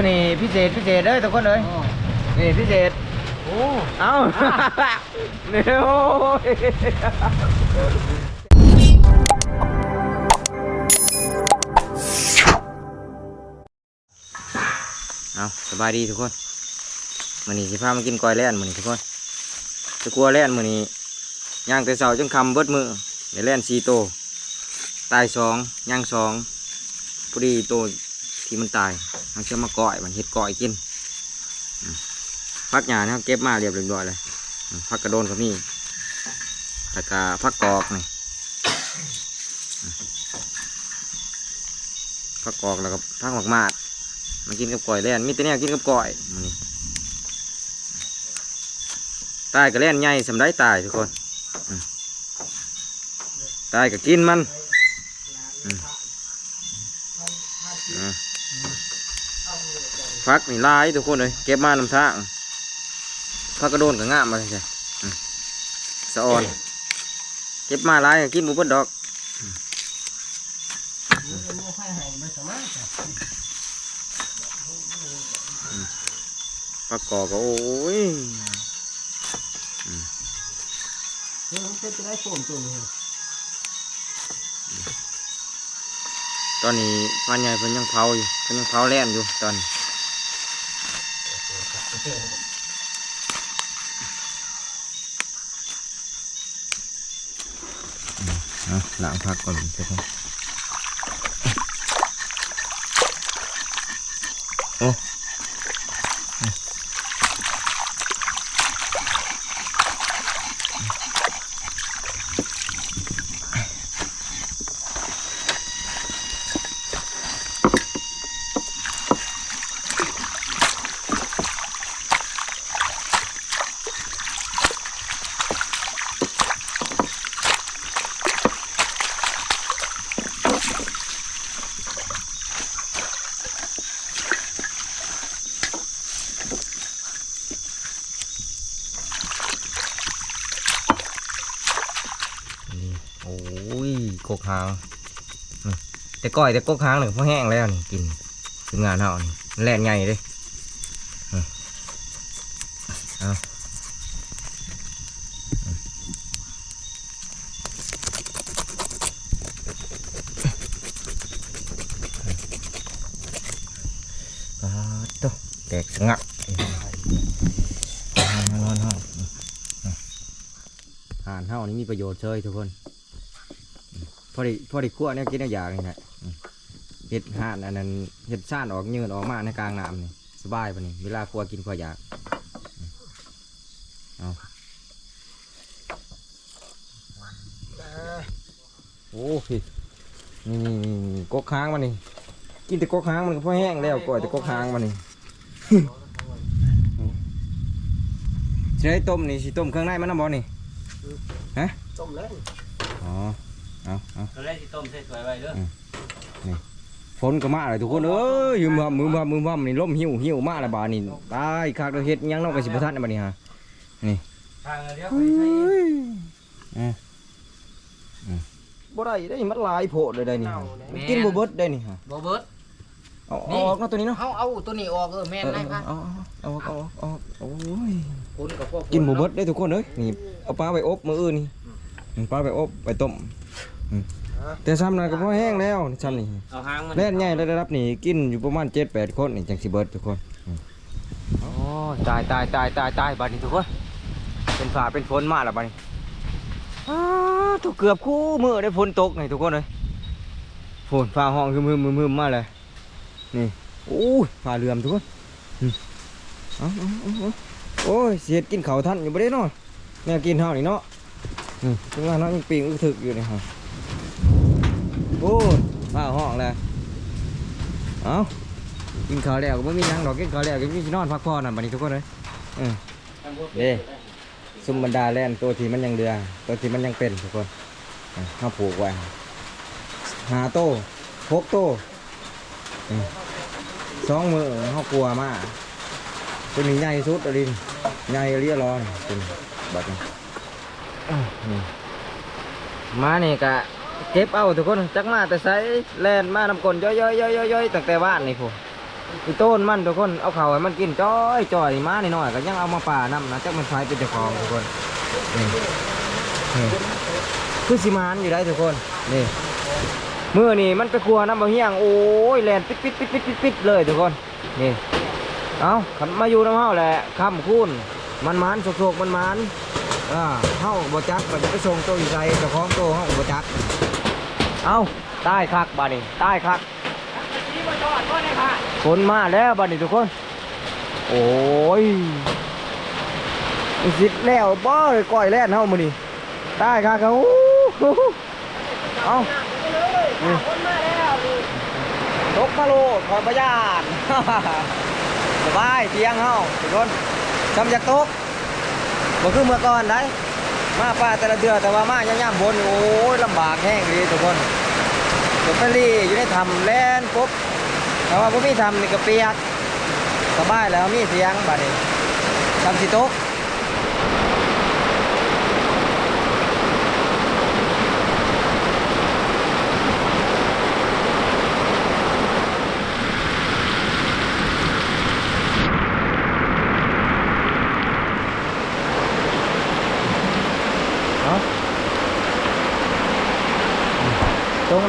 ตัวนี้พิเศษพิเศษเลยทุกคนเลยนี่พิเศษโอ้เอ้าเนี่ยโอ้ยเอาสบายดีทุกคนมื้อนี้สิพามากินกอยแล่นมื้อนี้ทุกคนจะกลัวแล่นมื้อนี้ย่างแต่เช้าจนคำเบิดมือเดี๋ยวแล่นสี่โตวตายสองย่างสองพอดีโตวที่มันตาย เอาเชื่อมาก่อยมันเห็ดก่อยกินพักหยาเนะครับเก็บมาเรียบร้อยเลยพักกระโดนก็มีแล้วก็พักกอกนี่พักกอกแล้วก็พักหมากมาดมากินกับก่อยแล่นมีแต่เนี่ยกินกับก่อยมันนี่ตายก็แล่นใหญ่สำได้ตายทุกคนตายก็กินมันอืมอ่า พักนี่หลายทุกคนเลยเก็บมานำทางพักกระโดนก็งามมาเลยจ้ะอืมสะออนเก็บมาหลายก็กินบุบดดอกปลากอกก็โอ้ยเฮ้ยมันจะได้โฟมตัวนี้ตอนนี้พันใหญ่เพิ่นยังเผาอยู่เพิ่นยังเผาแล่นอยู่ตอนนี้ เอาหลังพักก่อนเพื่อนโอ้นี่โอ้ยกกหางอืม แต่ก้อยแต่กกหางหนึ่งพอแห้งแล้วนี่กินทีมงานเฮานี่แล่นไงเด้อืมเอาปาดโตแตกสงักนอนนอนนอนอาหารเฮานี่มีประโยชน์เชยทุกคนพอดีพอดีคั่วเนี่ยกินได้อย่างนี่แหละ เห็ดห่านอันนั้นเห็ดซ่านออกเยืนออกมาในกลางน้ำนี่สบายปะนี่เวลาคั่วกินคั่วอยากอืมเอาโอ้พี่นี่นี่นี่นี่กกค้างมันนี่กินแต่กกค้างมันก็พอแห้งแล้วก่อยแต่กกค้างมันนี่จะได้ต้มนี่สิต้มเครื่องในมันน้ำบอนี่ต้มแล้วอ๋อเอาเอาตอนแรกที่ต้มใส่ถ้วยไว้เด้อ ฝนก็มาเลยทุกคนเอ้ยยืมมือมือมือมือมือนี่ล่มหิวหิวมาแล้วบาดนี่ตายคักเราเฮ็ดหยังเนอกกับสิบทันนะบาดนี้ฮะทางเดียวเฮ้ยบ่ได้ได้มันหลายโพดเลยได้นี่ฮะมันกินบ่เบิดได้นี่ฮะบ่เบิดเอาเอาออกเนาะตัวนี้เนาะเฮาเอาตัวนี้ออกเออแม่นได้ปะเอาเอาเอาเอาเอาเอาโอ้ยคุณกับพวกกินบ่เบิดได้ทุกคนเอ้ยนี่เอาปลาไปอบมื้ออื่นนี่นี่ปลาไปอบไปต้มอืม แต่ซ้ำนั่นก็พอแห้งแล้วซ้ำนี่เอาหางมันเล่นใหญ่ระดับนี้กินอยู่ประมาณเจ็ดแปดคนนี่จังสิเบิดทุกคนโอ้ตายตายตายตายตายบัดนี้ทุกคนเป็นฝ่าเป็นฝนมาแล้วบัดนี้อ้าวถูกเกือบคู่มือได้ฝนตกนี่ทุกคนเลยฝนฟ้าห้องฮึมฮึมฮึมฮึมมาเลยนี่โอ้ยฟ้าเรือมทุกคนอืมเอาเอาเอาเอาโอ้ยเสียดกินเขาวท่านอยู่บ่ได้เนาะแม่กินเท่านี่เนาะอืมทุกงานเนาะยังปีงอึกถึกอยู่นี่ฮะ โอ้ยฟ้าห้องเลยเอากินข้าวแล้วก็ไม่มีหยังดอกกินข้าวแล้วก็มีนอนพักผ่อนน่ะบัดนี้ทุกคนเลยเออเด้ซุมบรรดาแล่นตัวที่มันยังเดือตัวที่มันยังเป็นทุกคนเออเขาผูกไว้หาโต้หกโต้สองมือเขากลัวมากตัวนี้ใหญ่สุดอะดินใหญ่เรียร้อนเป็นแบบนี้อ้าวนี่มานี่กะ เก็บเอาทุกคนจักมาแต่ใส่แลนมานำกลนย่อยๆๆๆตั้งแต่บ้านนี่พูอีต้นมันทุกคนเอาเข่าให้มันกินจ้อยจ้อยมาหน่อยๆก็ยังเอามาป่านำนะจักมันใช้เป็นเจ้าของทุกคนนี่คือสิมานอยู่ได้ทุกคนนี่เมื่อนี่มันไปกลัวน้ำบะเฮียงโอ้ยแลนปิดปิดปิดปิดปิดปิดเลยทุกคนนี่เอาขันมาอยู่น้ำเฮาแหละคำคูณมันมันโศกมันมันอ่าเฮาบ่จักก็จะไปส่งตัวอยู่ใจเจ้าของตัวเฮาบ่จัก เอาใต้คักบาดนี้ใต้คักฝนมาแล้วบัดนี้ทุกคน โอ้ยสิแล้วบ่เลยก้อยแล่นเฮามื้อนี้ตายค่ะเขาเอานี่ตกมาโลดขอยประหยัดสบายเตียงเฮาทุกคนจำอยากตกบ่คือเมื่อก่อนได้ มาป่าแต่ละเดือนแต่ว่ามาย่ำๆบนโอ้ยลำบากแห้งเลยทุกคนตัวไปรีอยู่ในถ้ำแล่นปุ๊บแต่ว่าพวกพี่ทำนี่ก็เปียกสบายแล้วมีเสียงบัดนี้ทำสิตก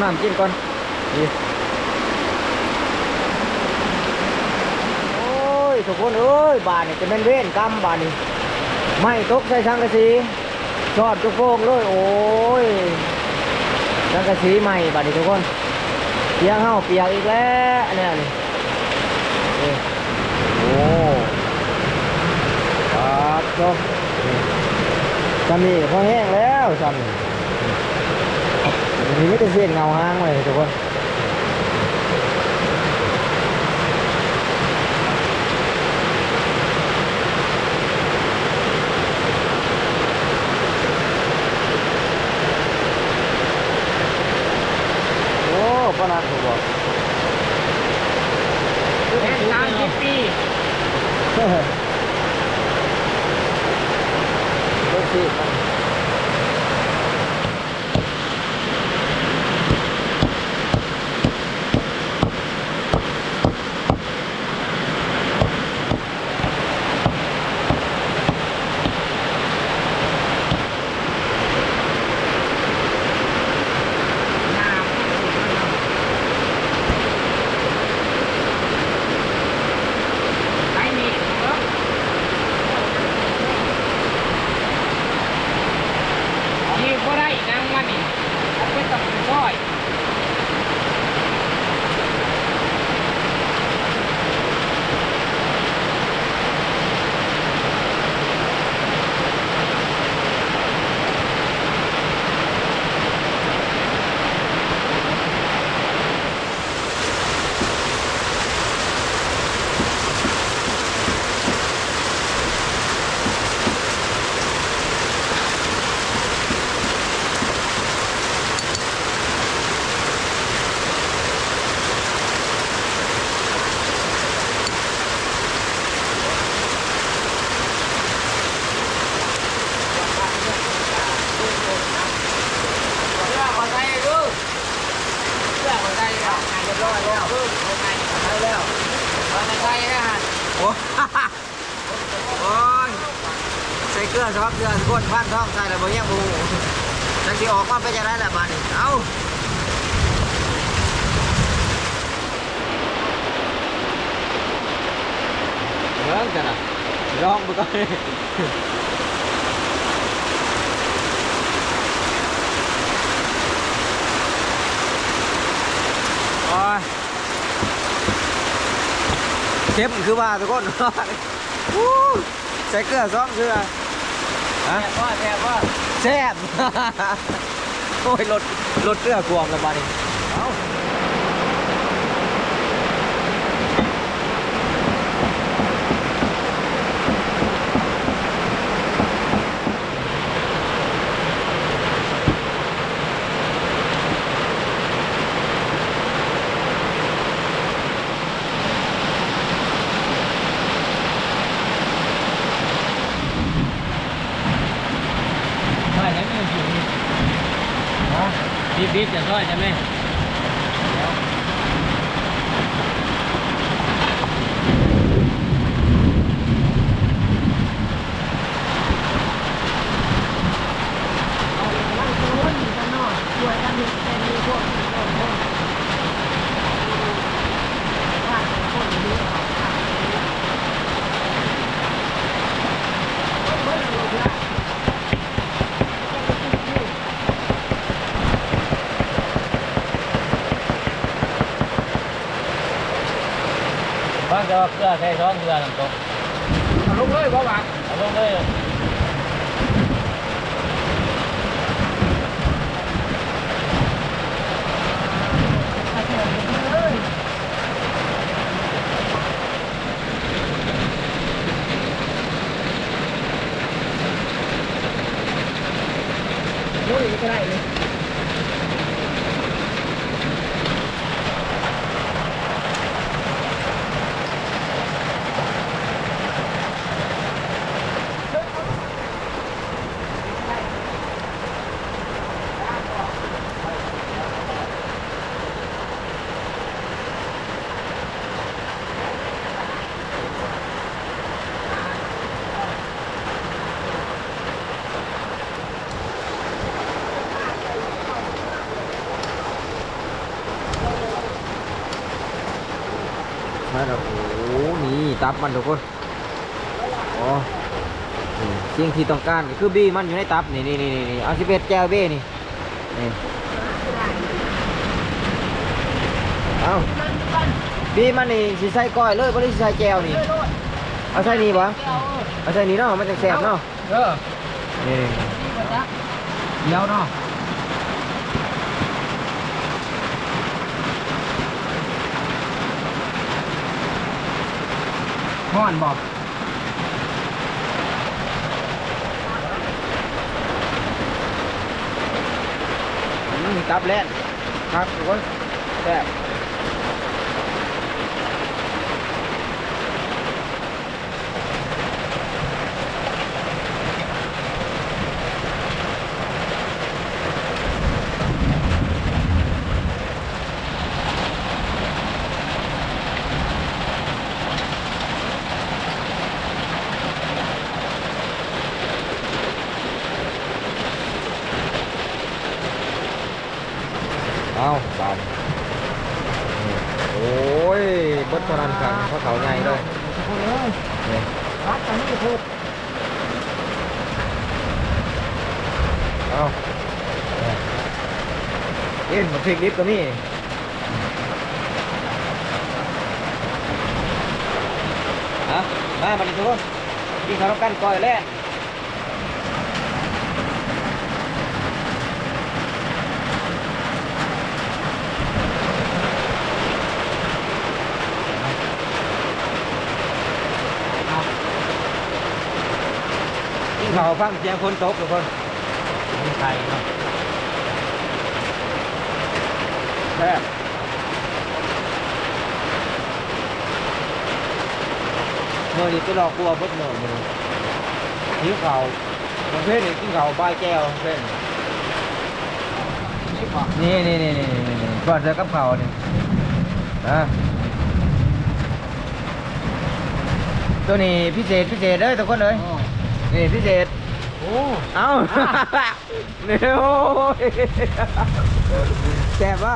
น้ำจิ้มก่อนนี่โอ้ยทุกคนเอ้ยบานนี่จะเป็นเว้นกรรมบานนี่ไม่ตกใส่สังกะสีชอดจุกโป่งเลยโอ้ยสังกะสีใหม่บานนี่ทุกคนเปียกเฮาเปียกอีกแล้วเนี่ยนี่โอ้ครับจบจำนี่พอแห้งแล้วจำ นี่นี่ไม่ได้เส้นเงาห้างเลยทุกคน โอ้ปนัดผมบอก แม่นตามสิบปี รถสิโอ้ โอ้ยใส่เกลือซอสเกลือก้นพันท้องใส่แล้วบ่ยังบูจังสีออกมาเป็นจะได้แหละบาดนี้เอาเรื่องกันอะลองไปก่อนโอ้ย เข้มคือว่าทุกคนวู้ใส่เกลือซ้อมเกลือฮะแซ่บว่าแซ่บว่าแซ่บโอ้ยรถรถเกลือกวงแล้วบาดนี้เอา พิษจะด้วยใช่ไหมางจะว่าเกลือใส่ช้อนเกลือน้ำตก เอาลงเลยบ่หวาน เอาลงเลย ลุยก็ได้เลย มาแล้วโอ้โหนี่ตับมันทุกคนอ๋อนี่สิ่งที่ต้องการก็คือบี้มันอยู่ในตับนี่นี่นี่นี่เอาสิเป็ดแก้วเบ้นี่นี่เอาบี้มันนี่สิใส่ก้อยเลยบ่ได้สิใส่แก้วนี่เอาใส่นี่บ่เอาใส่นี่เนาะมันจะแซ่บเนาะเออนี่เดี๋ยวเนาะ ห้อนบอกอืมตับแล่นครับโอ้ยแซ่บ เอาบานนี่โอ้ยเบดเท่านั้นครับเพราะเขาใหญ่เลย ทุกคน เลยนี่รักกันนี่เถิดเอานี่เอ็นมาพริกดิบก็มีฮะมาบัดนี้ทุกคนกินข้าวกันก่อยแล้ว กินข้าวฟังเสียงฝนตกทุกคนมีไข่เนาะแซ่บเมื่อนี้ไปรอกลัวเพิ่นเมื่อมือหิวข้าวบางเพศนี่กินข้าวบแก้วเพศนี่นี่นี่นี่นี่นี่ก่อนจะกับข้าวนี่นะตัวนี้พิเศษพิเศษเด้อทุกคนเลย นี่พิเศษโอ้เอ้าเนี่ยโอ้ยแซ่บว่ะ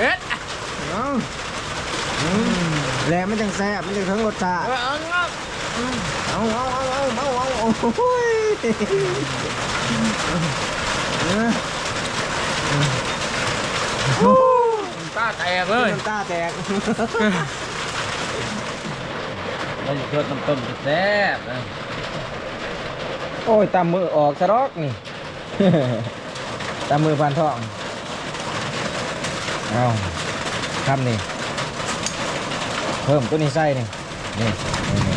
เอ็ดเอาอืมแล้วมันจังแซ่บมันจังทั้งรสชาติเออเอางับเอาเอาเอาเอาเอาเอาโอ้ยเออโอ้ยตา แตกเลย น้ำตาแตก เราจะชดน้ำต้มแซ่บนะโอ้ยตามมือออกสะรอกนี่ ตามมือพันทอง เอาคำนี่ เพิ่มตัวนี้ใส่นี่ นี่นี่นี่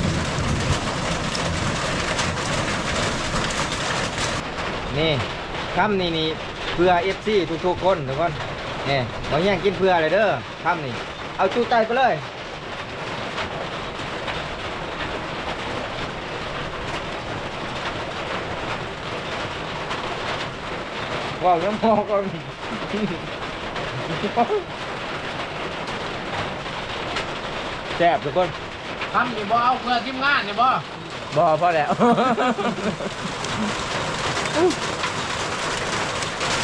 นี่คำนี่นี่เพื่อเอฟซีทุกๆคนทุกคน นี่มาแย่งกินเพื่อเลยเด้อคำนี่ เอาจูใจไปเลยว้าวยังมองก่อนแซ่บทุกคนทำนี่บ่เอาเพื่อทีมงานนี่บ่บ่พอแล้ว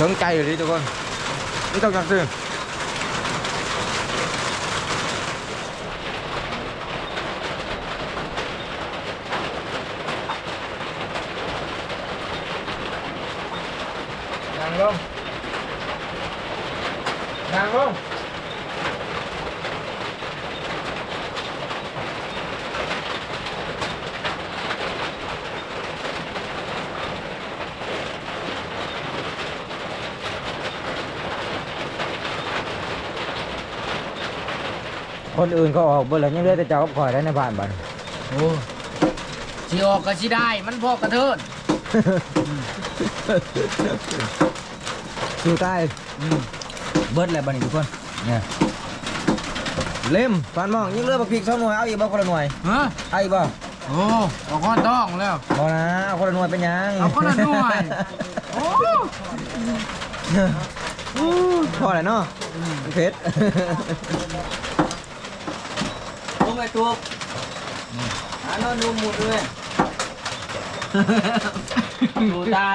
สนใจอยู่ดิทุกคน 이따 강쌤 คนอื่นเขาออกเบอร์แล้วยังเหลือแต่เจ้ากับข่อยได้ในบ้านบ้านโอ้สิออกก็สิได้ มันพอกระเทินสู้ใต้เบิร์ดแล้วบ้านนี้ทุกคนเนี่ยเล่มฟันมองยิ่งเลือกบักพริกสองหน่วยเอาอีกบ่คนละหน่วยฮะเอาอีกบ่โอ้เอาข้อต้องแล้ว บ่นะเอาคนละหน่วยเป็นหยังเอาคนละหน่วย โอ้พอแล้วเนาะเพช ไปตัวหาโน่นดูหมุดด้วยอยู่ใต้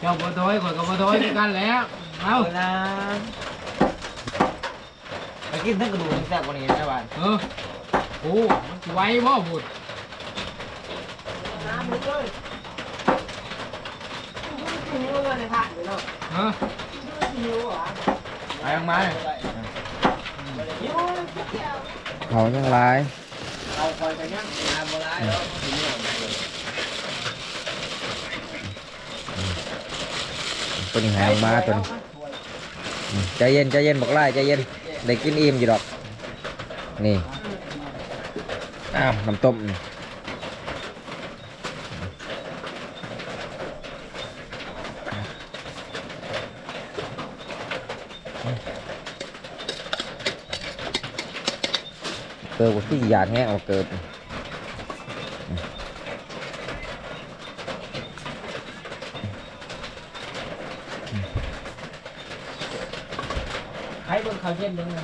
เจ้าบัวโดยกดกับบัวดยวยกันแล้ว เอาเะไปกินทั้งกระดูกทั้งแซ่บกว่านี้นะบ้านเออโอ้มันไวบ่บุดน้ำมันเลยถึงเลยค่ะเกเลยเนาะฮะหิวเหรอไปออกมาเลย หิวเจ้า เขายังไรเอาคอยไปยังงานโบราณแล้วตัวนี้หายมาตัวนี้อืมใจเย็นใจเย็นบอกไล่ใจเย็นได้กินอิ่มอยู่ดอก นี่อ้าวน้ำต้มนี่ เกิดว่าที่หยาดแห้งเอาเกิดใครเบิ่งเขาเย็นยังไง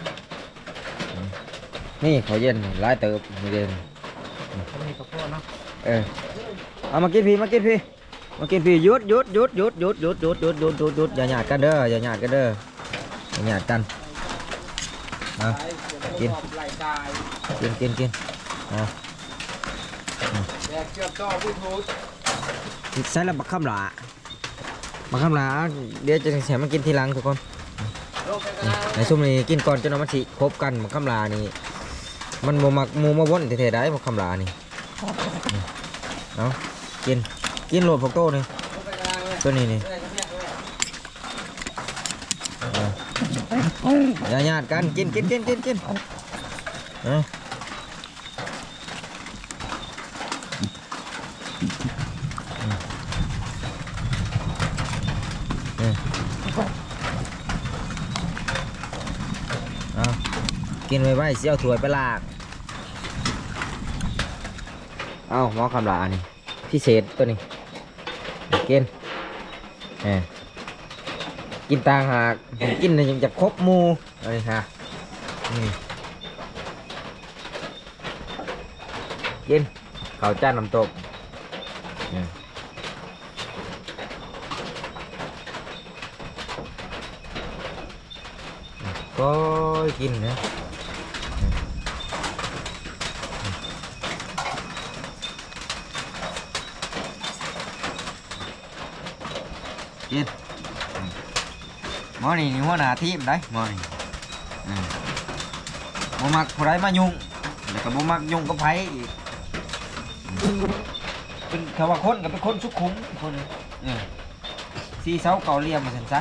นี่เขาเย็นหลายเติบนี่เด่นเขามีกระเพาะเนาะเออเอามากินพี่มากินพี่มากินพี่หยุดหยุดหยุดหยุดหยุดหยุดหยุดหยุดหยุดหยุดหยุดอย่าหยาดกันเด้ออย่าหยาดกันเด้ออย่าหยาดกันเอา กินกินกินกินเอาแดกเกือบต่อผู้ทูตใส่แล้วบักคำหลาบักคำหลาเดี๋ยวจะเสียมากินทีหลังทุกคนลงไปกันนี่วในซุ่มนี้กินก่อนจะนอามาสิครบกันบักคำหลานี่มันบ่มักหมูมาวนเท่ๆได้บักคำหลานี่นี่เอากินกินโหลดพวกโตนี่ลงไปกันแล้วเลยตัวนี้นี่ เลยเนี่ยเลย อย่าหยาดกันกินกินกินกินกินเอาอืมเอากินไว้ไว้เสี่ยวถวยไปลาก เอาหมอคำลานี่พิเศษตัวนี้ กินเออ กินต่างหากกินแล้วยังจะครบหมูเอาเลยฮะนี่กินข้าวจ้านน้ำตกเออก็กินนะกินหม อนี่นี่หัวหน้าทีมได้หมอนี่อืมบ่มักผู้ใดมายุ่งแล้วก็บ่มักยุ่งกับไผอีกอืมเป็นเขาว่าคนก็เป็นคนสุขุมคนเออสีเสาเก่าเหลี่ยมมาซั่นซะ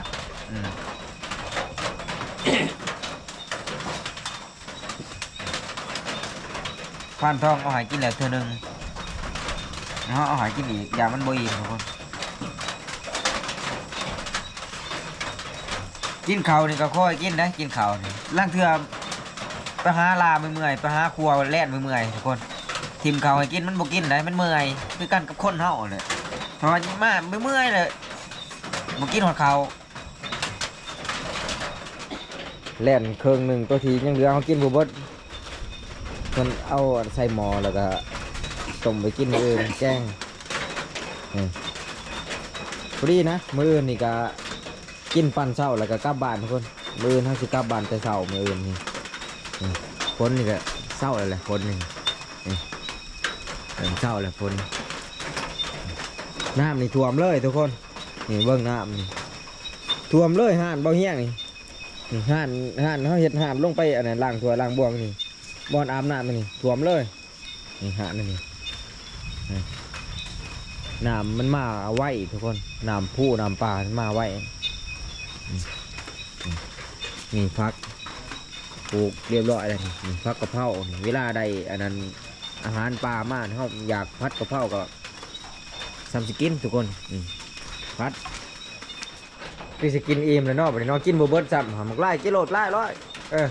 อืมฟานทองเอาใหายกินแล้วเทื่อหนึงแล้วเอาใหายกินอีกอย่ามันบ่อิ่มทุกคน กินข้าวนี่ก็ค่อยกินนะกินข้าวนี่ล่างเทือไปหาลาเมื่อยๆไปหาครัวแล่นเมื่อยๆทุกคนทิมข้าวให้กินมันบ่กินได้มันเมื่อยคือกันกับคนเฮาเลยเพราะว่ามาเมื่อยๆเลยบ่กินหอดข้าวแล่นเครื่องหนึ่งตัวทียังเหลือเขากินบ่เบิดมันเอาใส่หม้อแล้วก็ต้มไปกินมื้ออื่นแกงนี่พอดีนะมื้ออื่นนี่ก็ กินปั่นเช้าแล้วก็กลับบ้านทุกคนมืออื่นเฮาสิกลับบ้านแต่เช้ามืออื่นนี่นี่ฝนนี่ก็เช้าแล้วแหละฝนนี่นี่เริ่มเช้าแล้วฝนน้ำนี่ท่วมเลยทุกคนนี่เบิ่งน้ำนี่ท่วมเลยห่านเบาเฮี้ยงนี่ห่านห่านเขาเห็ดห่านลงไปอันนั้นล้างถ้วล้างบ่วงนี่บ่อนอาบน้ำนี่ท่วมเลยนี่ห่านนี่น้ำมันมาไวทุกคนน้ำผู้น้ำป่ามันมาไวนี่นี่ นี่พักปลูกเรียบร้อยแล้วนี่พักกะเพราเวลาใดอันนั้นอาหารปลามาเขาอยากพัดกะเพราก็ซัมสกินทุกคนพัดคือสกินอิ่มแล้วเนาะบัดนี้เนาะกินบเบิดซ้ำหาหมกไล่กิโลดไล่ร้อยเออ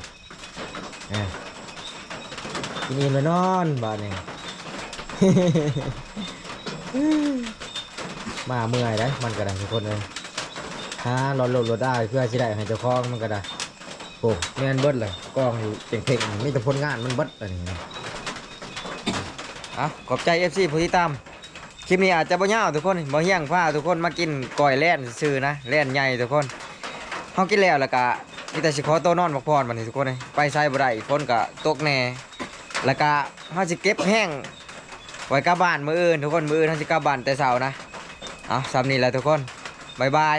กินอิ่มแล้วนอนบ้าดนี้มาเมื่อยได้มันก็ได้ทุกคนเลยหารถรถรถได้เพื่อสิได้ให้เจ้าของมันก็ได้โอ้แม่นเบิดเลยกองอยู่เพ่งๆมีแต่ผลงานมันเบิดอันนี้นะอะขอบใจ FC ผู้ที่ตาม คลิปนี้อาจจะบ่ยาวทุกคนบ่เฮี้ยงผ้าทุกคนมากินก้อยแล่นซื่อๆนะแล่นใหญ่ทุกคนเฮากินแล้วแล้วก็มีแต่สิขอตัวนอนพักผ่อนบัดนี้ทุกคนเลยไปไสบ่ได้ฝนก็ตกแน่แล้วก็เฮาสิเก็บแห้งไว้กลับบ้านมื้ออื่นทุกคนมื้ออื่นเฮาสิกลับบ้านแต่เช้านะเอาซ้ำนี้แหละทุกคนบ๊ายบาย